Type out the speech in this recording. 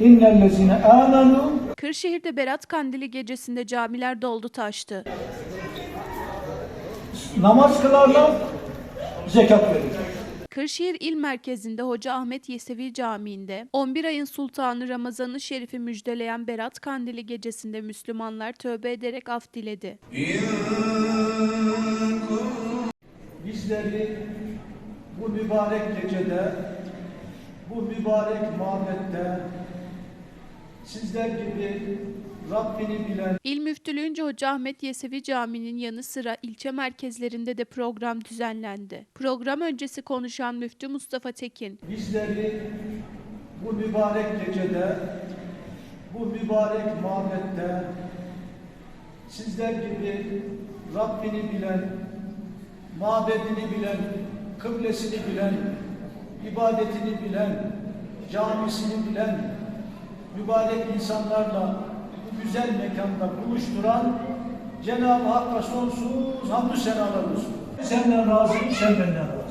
İnnellezine amenu Kırşehir'de Berat Kandili gecesinde camiler doldu taştı. namaz kılarlar, zekat verir. Kırşehir İl Merkezi'nde Hoca Ahmet Yesevi Camii'nde 11 ayın sultanı Ramazan-ı Şerif'i müjdeleyen Berat Kandili gecesinde Müslümanlar tövbe ederek af diledi. Bizleri bu mübarek gecede, bu mübarek mabette sizler gibi Rabbini bilen İl Müftülüğünce Hoca Ahmet Yesevi Camii'nin yanı sıra ilçe merkezlerinde de program düzenlendi. Program öncesi konuşan Müftü Mustafa Tekin, bizleri bu mübarek gecede, bu mübarek mabette sizler gibi Rabbini bilen, mabedini bilen, kıblesini bilen, ibadetini bilen, camisini bilen mübarek insanlarla bu güzel mekanda buluşturan Cenab-ı Hakk'a sonsuz hamdü senalar olsun. Senden razıyım, sen benden razısın.